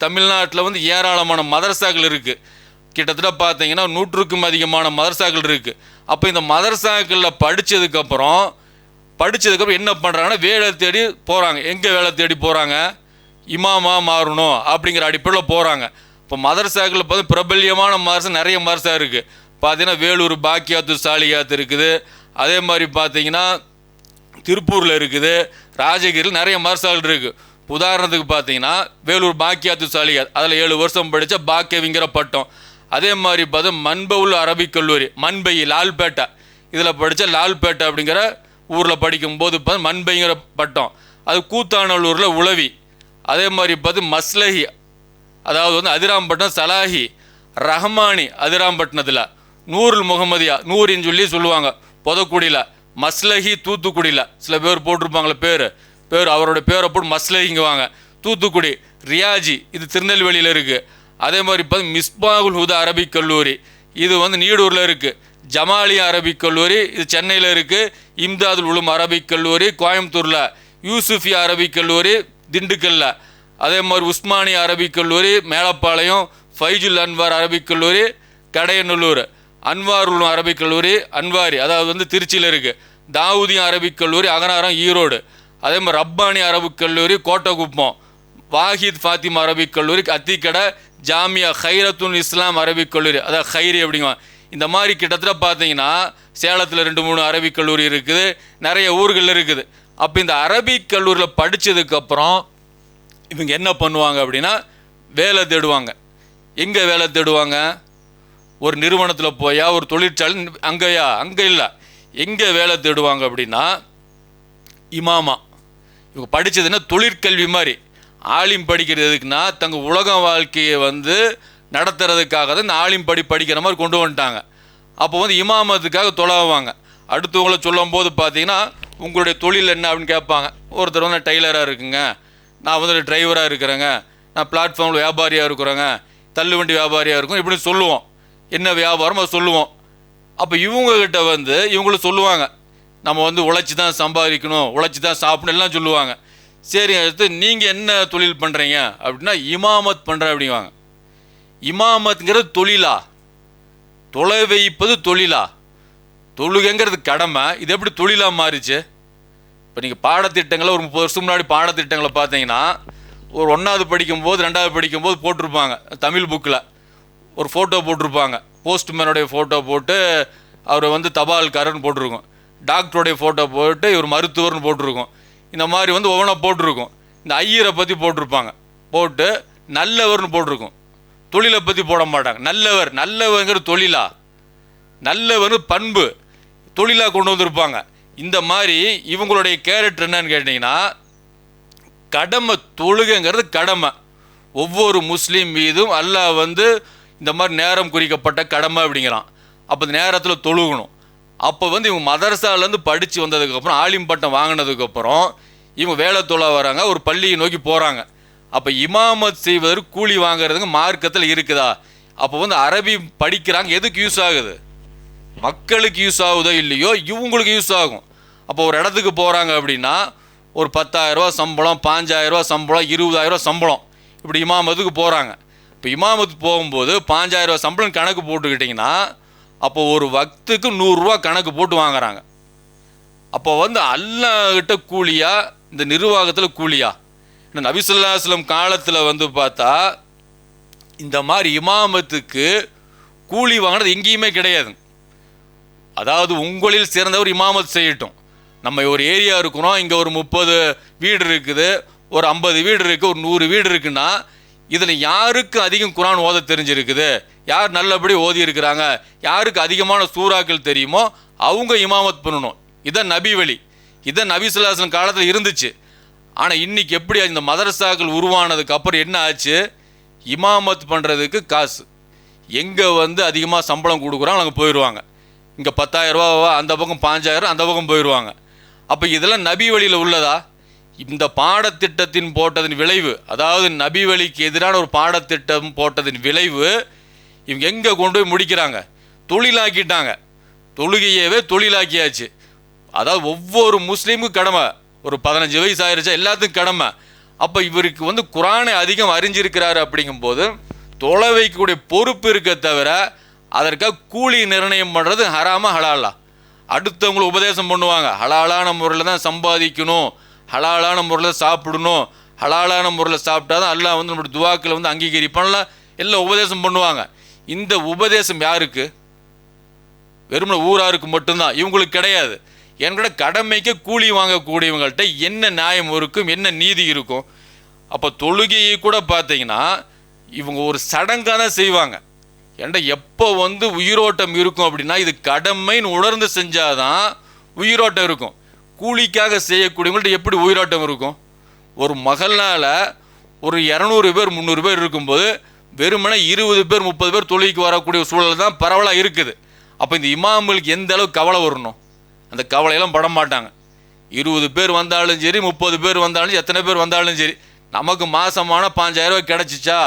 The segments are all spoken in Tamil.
தமிழ்நாட்டில் வந்து ஏராளமான மதரசாக்கள் இருக்குது கிட்டத்தட்ட பார்த்தீங்கன்னா நூற்றுக்கும் அதிகமான மதரசாக்கள் இருக்குது அப்போ இந்த மதரசாக்களில் படித்ததுக்கப்புறம் படித்ததுக்கப்புறம் என்ன பண்ணுறாங்கன்னா வேலை தேடி போகிறாங்க எங்கே வேலை தேடி போகிறாங்க இமாமா மாறணும் அப்படிங்கிற அடிப்படையில் போகிறாங்க இப்போ மதரசாக்களில் பார்த்து பிரபல்யமான மதரசா நிறைய மதரசா இருக்குது பார்த்தீங்கன்னா வேலூர் பாக்கியாத்து சாலியாத்து இருக்குது. அதே மாதிரி பார்த்தீங்கன்னா திருப்பூரில் இருக்குது ராஜகிரியில் நிறைய மரசால் இருக்குது உதாரணத்துக்கு பார்த்தீங்கன்னா வேலூர் பாக்கியாத்து சாலியாத் அதில் ஏழு வருஷம் படித்த பாக்கியவிங்கிற பட்டம். அதே மாதிரி பார்த்து மண்பவுல் அரபிக் கல்லூரி மண்பை லால்பேட்டை. இதில் படித்த லால்பேட்டை அப்படிங்கிற ஊரில் படிக்கும்போது பார்த்து மண்பைங்கிற பட்டம். அது கூத்தாநல்லூரில் உளவி. அதே மாதிரி பார்த்து மஸ்லஹி அதாவது வந்து அதிராம்பட்டினம் சலாஹி ரஹ்மானி அதிராம்பட்டினத்தில். நூருல் முகமதியா நூறுன்னு சொல்லி சொல்லுவாங்க பொதக்குடியில். மஸ்லஹி தூத்துக்குடியில். சில பேர் போட்டிருப்பாங்களே பேர். பேர் அவரோட பேரை போட்டு மஸ்லஹிங்குவாங்க. தூத்துக்குடி ரியாஜி இது திருநெல்வேலியில் இருக்குது அதே மாதிரி இப்போ மிஸ்பாகுல் ஹுதா அரபிக் கல்லூரி இது வந்து நீடூரில் இருக்குது ஜமாலியா அரபிக் கல்லூரி இது சென்னையில் இருக்குது இம்தாதுல் உலும் அரபிக் கல்லூரி கோயம்புத்தூரில். யூசுஃபியா அரபிக் கல்லூரி திண்டுக்கல்ல. அதே மாதிரி உஸ்மானியா அரபிக் கல்லூரி மேலப்பாளையம் ஃபைஜுல் அன்வார் அரபிக் கல்லூரி கடையநல்லூர். அன்வாருல் அரபிக் கல்லூரி அன்வாரி அதாவது வந்து திருச்சியில் இருக்குது தாவூதி அரபிக் கல்லூரி அகனாரம் ஈரோடு. அதே மாதிரி ரப்பானி அரபிக் கல்லூரி கோட்டகுப்பம். வாஹித் ஃபாத்திமா அரபிக் கல்லூரி அத்திக்கடை ஜாமியா ஹைரத்துன் இஸ்லாம் அரபிக் கல்லூரி அதாவது ஹைரி அப்படிங்க இந்த மாதிரி கிட்டத்தட்ட பார்த்தீங்கன்னா சேலத்தில் ரெண்டு மூணு அரபிக் கல்லூரி இருக்குது. நிறைய ஊர்கள் இருக்குது. அப்போ இந்த அரபிக் கல்லூரியில் படித்ததுக்கப்புறம் இவங்க என்ன பண்ணுவாங்க அப்படின்னா வேலை தேடுவாங்க. எங்கே வேலை தேடுவாங்க? ஒரு நிறுவனத்தில் போயா ஒரு தொழிற்சாலை அங்கேயா அங்கே இல்லை. எங்கே வேலை தேடுவாங்க அப்படின்னா இமாமா. இவங்க படித்ததுன்னா தொழிற்கல்வி மாதிரி. ஆலிம் படிக்கிறது எதுக்குன்னா தங்க உலக வாழ்க்கையை வந்து நடத்துறதுக்காக தான் இந்த ஆலிம் படி படிக்கிற மாதிரி கொண்டு வந்துட்டாங்க. அப்போ வந்து இமாமத்துக்காக தொலைவாங்க. அடுத்தவங்கள சொல்லும்போது பார்த்தீங்கன்னா உங்களுடைய தொழில் என்ன அப்படின்னு கேட்பாங்க. ஒருத்தர் வந்து டெய்லராக இருக்குங்க. நான் வந்து டிரைவராக இருக்கிறேங்க. நான் பிளாட்ஃபார்மில் வியாபாரியாக இருக்கிறேங்க. தள்ளுவண்டி வியாபாரியாக இருக்கும். இப்படி சொல்லுவோம். என்ன வியாபாரம் அதை சொல்லுவோம். அப்போ இவங்கக்கிட்ட வந்து இவங்களும் சொல்லுவாங்க. நம்ம வந்து உழைச்சி தான் சம்பாதிக்கணும் உழைச்சி தான் சாப்பிடணும் எல்லாம் சொல்லுவாங்க. சரி அடுத்து நீங்கள் என்ன தொழில் பண்ணுறீங்க அப்படின்னா இமாமத் பண்ணுற அப்படிவாங்க இமாமத்துங்கிறது தொழிலா? தொலை வைப்பது தொழிலா? தொழுகைங்கிறது கடமை. இது எப்படி தொழிலாக மாறிச்சு? இப்போ நீங்கள் பாடத்திட்டங்களை ஒரு முப்பது வருஷம் முன்னாடி பாடத்திட்டங்களை பார்த்தீங்கன்னா ஒரு ஒன்றாவது படிக்கும்போது ரெண்டாவது படிக்கும்போது போட்டிருப்பாங்க தமிழ் புக்கில் ஒரு ஃபோட்டோ போட்டிருப்பாங்க. போஸ்ட்மேனுடைய ஃபோட்டோ போட்டு அவரை வந்து தபால்காரர்னு போட்டிருக்கும். டாக்டருடைய ஃபோட்டோ போட்டு இவர் மருத்துவர்னு போட்டிருக்கும். இந்த மாதிரி வந்து ஒவ்வொன்றா போட்டிருக்கும். இந்த ஐயரை பற்றி போட்டிருப்பாங்க. போட்டு நல்லவர்னு போட்டிருக்கும். தொழிலை பற்றி போட மாட்டாங்க. நல்லவர் நல்லவங்கிற தொழிலா? நல்லவர் பண்பு தொழிலாக கொண்டு வந்திருப்பாங்க. இந்த மாதிரி இவங்களுடைய கேரக்டர் என்னன்னு கேட்டிங்கன்னா கடமை தொழுகைங்கிறது கடமை. ஒவ்வொரு முஸ்லீம் மீதும் அல்லாஹ் வந்து இந்த மாதிரி நேரம் குறிக்கப்பட்ட கடமை அப்படிங்கிறான். அப்போ இந்த நேரத்தில் தொழுகணும். அப்போ வந்து இவங்க மதரசாலேருந்து படித்து வந்ததுக்கப்புறம் ஆலிம் பட்டம் வாங்கினதுக்கப்புறம் இவங்க வேலை தொழ வராங்க ஒரு பள்ளியை நோக்கி போகிறாங்க அப்போ இமாமத் செய்வதற்கு கூலி வாங்குறதுங்க மார்க்கத்தில் இருக்குதா? அப்போ வந்து அரபி படிக்கிறாங்க எதுக்கு யூஸ் ஆகுது? மக்களுக்கு யூஸ் ஆகுதோ இல்லையோ இவங்களுக்கு யூஸ் ஆகும். அப்போ ஒரு இடத்துக்கு போகிறாங்க அப்படின்னா ஒரு பத்தாயிரரூவா சம்பளம் பாஞ்சாயிரரூவா சம்பளம் இருபதாயிரரூவா சம்பளம். இப்படி இமாமத்துக்கு போகிறாங்க இப்போ இமாமத்துக்கு போகும்போது பாஞ்சாயிரரூவா சம்பளம் கணக்கு போட்டுக்கிட்டிங்கன்னா அப்போ ஒரு வக்துக்கு நூறுரூவா கணக்கு போட்டு வாங்குறாங்க. அப்போ வந்து அல்லாஹ்கிட்ட கூலியா? இந்த நிர்வாகத்தில் கூலியா? இந்த நபிசுல்லாஸ்லம் காலத்தில் வந்து பார்த்தா இந்த மாதிரி இமாமத்துக்கு கூலி வாங்கினது எங்கேயுமே கிடையாது. அதாவது உங்களில் சிறந்தவர் இமாமத் செய்யட்டும். நம்ம ஒரு ஏரியா இருக்கிறோம் இங்கே ஒரு முப்பது வீடு இருக்குது ஒரு ஐம்பது வீடு இருக்குது ஒரு நூறு வீடு இருக்குன்னா இதில் யாருக்கு அதிகம் குரான் ஓத தெரிஞ்சிருக்குது? யார் நல்லபடி ஓதி இருக்கிறாங்க? யாருக்கு அதிகமான சூறாக்கள் தெரியுமோ அவங்க இமாமத் பண்ணணும். இதை நபி வழி. இதான் நபி காலத்தில் இருந்துச்சு. ஆனால் இன்னைக்கு எப்படி இந்த மதரசாக்கள் உருவானதுக்கு அப்புறம் என்ன ஆச்சு? இமாமத் பண்ணுறதுக்கு காசு. எங்கே வந்து அதிகமாக சம்பளம் கொடுக்குறாங்க அங்கே போயிடுவாங்க இங்கே பத்தாயிரரூபா அந்த பக்கம் பாஞ்சாயிரம் அந்த பக்கம் போயிடுவாங்க அப்போ இதெல்லாம் நபி வழியில் உள்ளதா? இந்த பாடத்திட்டத்தின் போட்டதின் விளைவு அதாவது நபி வழிக்கு எதிரான ஒரு பாடத்திட்டம் போட்டதின் விளைவு இவங்க எங்கே கொண்டு போய் முடிக்கிறாங்க? தொழிலாக்கிட்டாங்க. தொழுகையவே தொழிலாக்கியாச்சு. அதாவது ஒவ்வொரு முஸ்லீமுக்கும் கடமை. ஒரு பதினஞ்சு வயசு ஆயிருச்சா எல்லாத்துக்கும் கடமை. அப்போ இவருக்கு வந்து குரானை அதிகம் அறிஞ்சிருக்கிறாரு அப்படிங்கும்போது தொலை வைக்கக்கூடிய பொறுப்பு இருக்க தவிர அதற்காக கூலி நிர்ணயம் பண்ணுறது ஹராமா ஹலாலா. அடுத்தவங்களை உபதேசம் பண்ணுவாங்க. ஹலாலான முறையில் தான் சம்பாதிக்கணும். ஹலாலான முறையில் சாப்பிடணும். ஹலாலான முறையில் சாப்பிட்டா தான் அல்லாஹ் வந்து நம்மளுடைய துவாக்கில் வந்து அங்கீகரிப்பான்ல. எல்லாம் உபதேசம் பண்ணுவாங்க. இந்த உபதேசம் யாருக்கு? வெறும் ஊராருக்கு மட்டும்தான். இவங்களுக்கு கிடையாது. என்கிட்ட கடமைக்கு கூலி வாங்கக்கூடியவங்கள்ட்ட என்ன நியாயம் இருக்கும் என்ன நீதி இருக்கும்? அப்போ தொழுகையை கூட பார்த்தீங்கன்னா இவங்க ஒரு சடங்காக தான் செய்வாங்க. ஏன்டா எப்போ வந்து உயிரோட்டம் இருக்கும் அப்படின்னா இது கடமைன்னு உணர்ந்து செஞ்சாதான் உயிரோட்டம் இருக்கும். கூலிக்காக செய்யக்கூடியவங்கள்ட்ட எப்படி உயிரோட்டம் இருக்கும்? ஒரு மகள்னால் ஒரு இரநூறு பேர் முந்நூறு பேர் இருக்கும்போது வெறுமனே இருபது பேர் முப்பது பேர் தொழிலுக்கு வரக்கூடிய சூழல் தான் பரவலாக இருக்குது. அப்போ இந்த இமாம்களுக்கு எந்த அளவுக்கு கவலை வரணும்? அந்த கவலையெல்லாம் பட மாட்டாங்க. இருபது பேர் வந்தாலும் சரி முப்பது பேர் வந்தாலும் சரி, எத்தனை பேர் வந்தாலும் சரி நமக்கு மாதமான பாஞ்சாயிரரூவா கிடச்சிச்சா?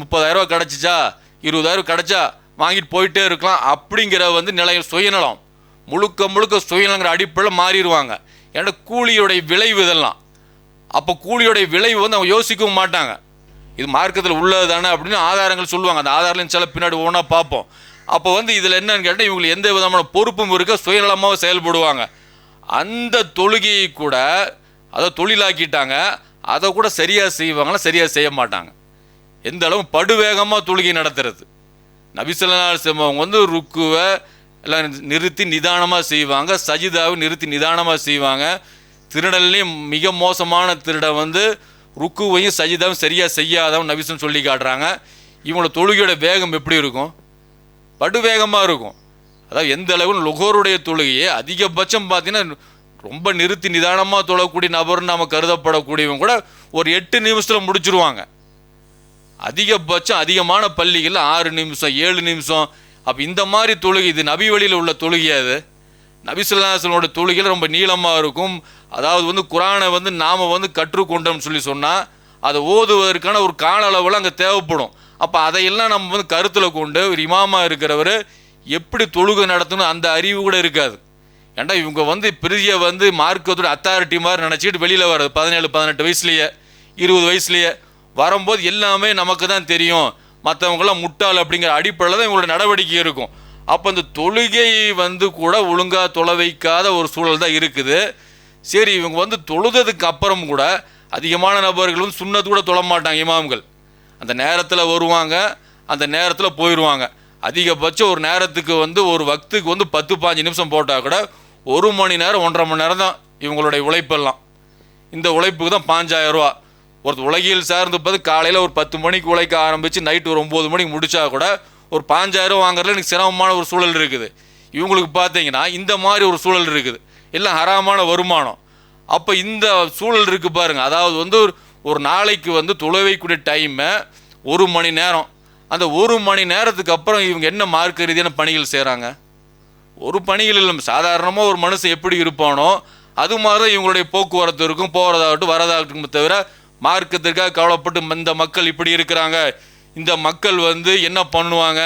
முப்பதாயிரரூவா கிடச்சிச்சா? இருபதாயிரம் கிடச்சா? வாங்கிட்டு போயிட்டே இருக்கலாம். அப்படிங்கிற வந்து நிலையம் சுயநலம். முழுக்க முழுக்க சுயநலங்கிற அடிப்படையில் மாறிடுவாங்க. ஏன்னா கூலியுடைய விளைவு இதெல்லாம். அப்போ கூலியுடைய விளைவு வந்து அவங்க யோசிக்கவும் மாட்டாங்க. இது மார்க்கத்தில் உள்ளது தானே அப்படின்னு ஆதாரங்கள் சொல்லுவாங்க. அந்த ஆதாரம் சில பின்னாடி ஒவ்வொன்றா பார்ப்போம். அப்போ வந்து இதில் என்னன்னு கேட்டால் இவங்களுக்கு எந்த விதமான பொறுப்பும் இருக்க சுயநலமாக செயல்படுவாங்க. அந்த தொழுகையை கூட அதை தொழிலாக்கிட்டாங்க. அதை கூட சரியாக செய்வாங்களா சரியாக செய்ய மாட்டாங்க. எந்த அளவு படுவேகமாக தொழுகை நடத்துறது. நபிசல்லா அவங்க வந்து ருக்குவை எல்லாம் நிறுத்தி நிதானமாக செய்வாங்க. சஜிதாவை நிறுத்தி நிதானமாக செய்வாங்க. திருடல்லையும் மிக மோசமான திருடன் வந்து ருக்குவையும் சஜிதாவும் சரியாக செய்யாதவன் நபிசன் சொல்லி காட்டுறாங்க. இவங்களோட தொழுகையோட வேகம் எப்படி இருக்கும்? படுவேகமாக இருக்கும். அதாவது எந்த அளவுக்கு லுகோருடைய தொழுகையை அதிகபட்சம் பார்த்தீங்கன்னா ரொம்ப நிறுத்தி நிதானமாக தொழக்கூடிய நபர்னு நம்ம கருதப்படக்கூடியவங்க கூட ஒரு எட்டு நிமிஷத்தில் முடிச்சிருவாங்க. அதிகபட்சம் அதிகமான பள்ளிகளில் ஆறு நிமிஷம் ஏழு நிமிஷம் அப்போ இந்த மாதிரி தொழுகை இது நபி வழியில் உள்ள தொழுகை அது? நபிசுல்லாசனோட தொழுகையில் ரொம்ப நீளமாக இருக்கும். அதாவது வந்து குரானை வந்து நாம் வந்து கற்றுக்கொண்டோம்னு சொல்லி சொன்னால் அதை ஓதுவதற்கான ஒரு கால அளவில் அங்கே தேவைப்படும். அப்போ அதையெல்லாம் நம்ம வந்து கருத்தில் கொண்டு ஒரு இமாமா இருக்கிறவர் எப்படி தொழுகை நடத்தணும் அந்த அறிவு கூட இருக்காது. ஏன்டா இவங்க வந்து பெரிய வந்து மார்க்கத்தோட அத்தாரிட்டி மாதிரி நினச்சிட்டு வெளியில் வர்றது பதினேழு பதினெட்டு வயசுலேயே இருபது வயசுலேயே வரும்போது எல்லாமே நமக்கு தான் தெரியும். மற்றவங்களாம் முட்டாள் அப்படிங்கிற அடிப்படையில் தான் இவங்களோட நடவடிக்கை இருக்கும். அப்போ இந்த தொழுகை வந்து கூட ஒழுங்காக தொலை வைக்காத ஒரு சூழல் தான் இருக்குது. சரி இவங்க வந்து தொழுததுக்கு அப்புறம் கூட அதிகமான நபர்களும் சுண்ணத்து கூட தொழ மாட்டாங்க இமாம்கள். அந்த நேரத்தில் வருவாங்க அந்த நேரத்தில் போயிடுவாங்க அதிகபட்சம் ஒரு நேரத்துக்கு வந்து ஒரு வக்துக்கு வந்து பத்து பாஞ்சு நிமிஷம் போட்டால் கூட ஒரு மணி நேரம் ஒன்றரை மணி நேரம் தான் இவங்களுடைய உழைப்பெல்லாம். இந்த உழைப்புக்கு தான் பாஞ்சாயிரம் ரூபா. ஒரு உலகியல் சார்ந்து பார்த்து காலையில் ஒரு பத்து மணிக்கு உழைக்க ஆரம்பித்து நைட்டு ஒரு ஒம்பது மணிக்கு முடித்தா கூட ஒரு பாஞ்சாயிரம் வாங்குறதுல எனக்கு சிரமமான ஒரு சூழல் இருக்குது. இவங்களுக்கு பார்த்தீங்கன்னா இந்த மாதிரி ஒரு சூழல் இருக்குது. எல்லாம் ஹராமான வருமானம். அப்போ இந்த சூழல் இருக்குது பாருங்கள் அதாவது வந்து ஒரு ஒரு நாளைக்கு வந்து துளவைக்கூடிய டைமை ஒரு மணி நேரம். அந்த ஒரு மணி நேரத்துக்கு அப்புறம் இவங்க என்ன மார்க்க ரீதியான பணிகள் செய்கிறாங்க ஒரு பணிகள் இல்லை. சாதாரணமாக ஒரு மனுஷன் எப்படி இருப்பானோ அது மாதிரி தான் இவங்களுடைய போக்குவரத்து இருக்கும். போகிறதாகட்டும் வரதாகட்டும் தவிர மார்க்கத்திற்காக கவலைப்பட்டு இந்த மக்கள் இப்படி இருக்கிறாங்க. இந்த மக்கள் வந்து என்ன பண்ணுவாங்க?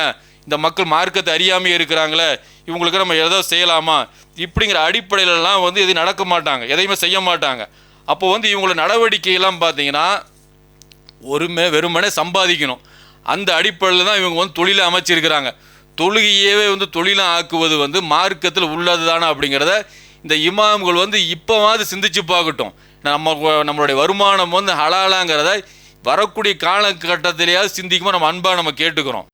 இந்த மக்கள் மார்க்கத்தை அறியாமே இருக்கிறாங்களே. இவங்களுக்கு நம்ம ஏதோ செய்யலாமா? இப்படிங்கிற அடிப்படையிலலாம் வந்து எதுவும் நடக்க மாட்டாங்க. எதையுமே செய்ய மாட்டாங்க. அப்போ வந்து இவங்களோட நடவடிக்கையெல்லாம் பார்த்தீங்கன்னா ஒருமே வெறுமனே சம்பாதிக்கணும். அந்த அடிப்படையில் தான் இவங்க வந்து தொழிலை அமைச்சிருக்கிறாங்க. தொழுகையவே வந்து தொழிலாக ஆக்குவது வந்து மார்க்கத்தில் உள்ளது தானே அப்படிங்கிறத இந்த இமாம்கள் வந்து இப்போவாது சிந்திச்சு பார்க்கட்டும். நம்ம நம்மளுடைய வருமானம் வந்து ஹலாலாங்கிறத வரக்கூடிய காலகட்டத்திலேயாவது சிந்திக்குமா நம்ம அன்பா நம்ம கேட்டுக்கிறோம்.